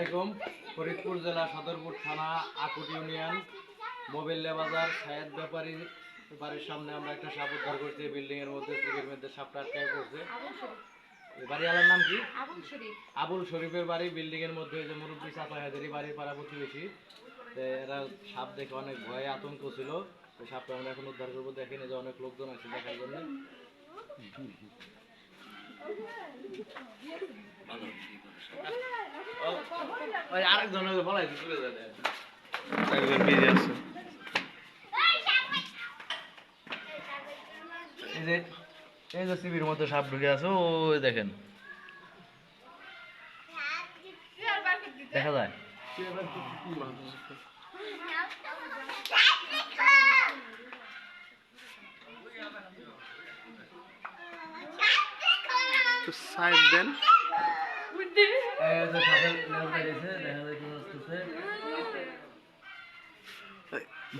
আসসালামাইকুম ফরিদপুর জেলা সদরপুর থানা আকুট ইউনিয়ন। মোবিল্লা বাজার সায়েদ ব্যাপারী বাড়ির সামনে আমরা একটা সাপ উদ্ধার করছি। বিল্ডিং এর মধ্যে সিগের মধ্যে সাপটা আটকায় পড়ছে। বাড়িওয়ালার নাম কি? আবুল শরীফের বাড়ি। বিল্ডিং এর মধ্যে যে মুরব্বী চাপা হাজারি বাড়ির পাড়া প্রতিবেশী এরা সাপ দেখে অনেক ভয়ে আতঙ্ক ছিল। সাপটা আমরা এখন উদ্ধার করব। দেখেন যে অনেক লোকজন আছে দেখার জন্য। এই যে এই যে সিবির মধ্যে সাপ ঢুকে আছে ওই দেখেন। দেখা যায়? একটু সাইড দেন।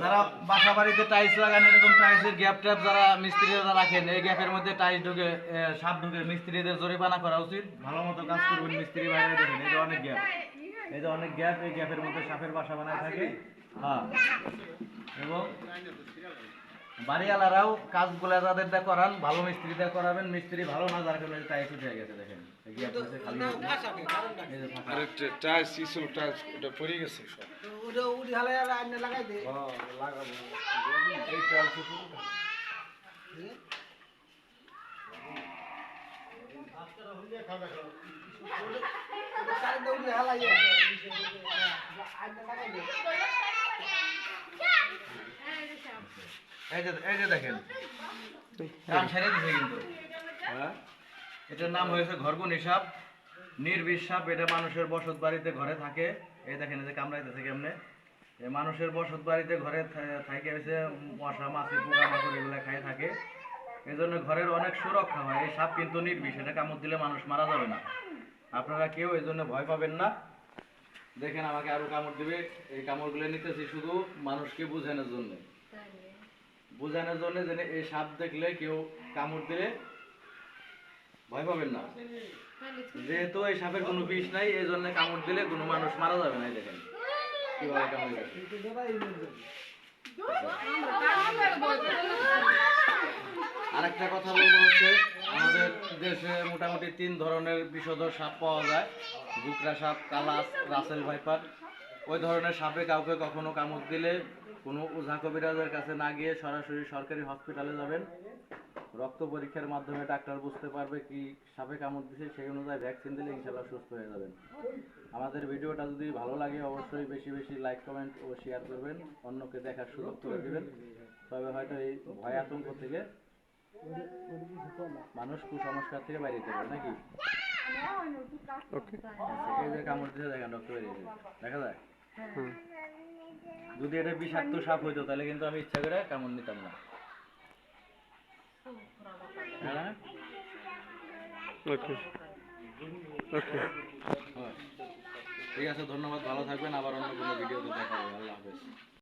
যারা বাসা বাড়িতে টাইলস লাগান, এরকম টাইলসের গ্যাপ ট্যাপ যারা মিস্ত্রিরা রাখেন, এই গ্যাপের মধ্যে টাইলস ঢুকে সাপ ঢুকে মিস্ত্রিদের জরিমানা করা উচিত। ভালো মতো কাজ করবেন মিস্ত্রি বাইরে দেখেন যে অনেক গ্যাপ এই যে অনেক গ্যাপ এই গ্যাপের মধ্যে সাপের বাসা বানায় থাকে। হ্যাঁ। এবং বাড়িওয়ালারাও কাজগুলো যাদের দিয়ে করান ভালো মিস্ত্রি দিয়ে করাবেন মিস্ত্রি ভালো না যার কারণে টাইলস উঠে গেছে দেখেন এই গ্যাপ হচ্ছে খালি এই যে এই দেখেন। কান ছেড়ে দিছে কিন্তু। হ্যাঁ? এটার নাম হয়েছে ঘরগুনি সাপ নির্বিষ সাপ এটা মানুষের বসত বাড়িতে ঘরে থাকে। এই দেখেন এই যে কামড়াইতেছে কেমনে? এই মানুষের বসত বাড়িতে ঘরে থা- থাকে হয়েছে মশা মাছি পোকা মাকড় এগুলো খায় থাকে। এই জন্য ঘরের অনেক সুরক্ষা হয়। এই সাপ কিন্তু নির্বিষ এটা কামড় দিলে মানুষ মারা যাবে না। আপনারা কেউ এই জন্য ভয় পাবেন না। দেখেন আমাকে আরও কামড় দিবে। এই কামড়গুলো নিতেছি শুধু মানুষকে বোঝানোর জন্য। বোঝানোর জন্য যে এই সাপ দেখলে কেউ কামড় দিলে ভয় পাবেন না। যেহেতু এই সাপের কোনো বিষ নাই, এই জন্য কামড় দিলে কোনো মানুষ মারা যাবে না দেখেন। কীভাবে কামড়। আরেকটা কথা বলব হচ্ছে, আমাদের দেশে মোটামুটি তিন ধরনের বিষধর সাপ পাওয়া যায়। গুকরা সাপ, কালাস, রাসেল ভাইপার। ওই ধরনের সাপে কাউকে কখনো কামড় দিলে কোনো ওঝা কবিরাজের কাছে না গিয়ে সরাসরি সরকারি হসপিটালে যাবেন। রক্ত পরীক্ষার মাধ্যমে ডাক্তার বুঝতে পারবে কি সাপে কামড় দিছে, সেই অনুযায়ী ভ্যাকসিন দিলে ইনশাল্লাহ সুস্থ হয়ে যাবেন। আমাদের ভিডিওটা যদি ভালো লাগে অবশ্যই বেশি বেশি লাইক, কমেন্ট ও শেয়ার করবেন। অন্যকে দেখার সুযোগ করে দেবেন। তবে হয়তো এই ভয় আতঙ্ক থেকে মানুষ কুসংস্কার থেকে বাইরে যেতে নাকি? ওকে এই যে কামড় দিতে দেখেন রক্ত বেরিয়েছে দেখা যায়? যদি এটা বিষাক্ত সাপ হইতো তাহলে কিন্তু আমি ইচ্ছা করে কামড় নিতাম না। হ্যাঁ? ওকে ওকে ঠিক আছে ধন্যবাদ ভালো থাকবেন। আবার অন্য কোনো ভিডিওতে দেখা হবে আল্লাহ হাফেজ।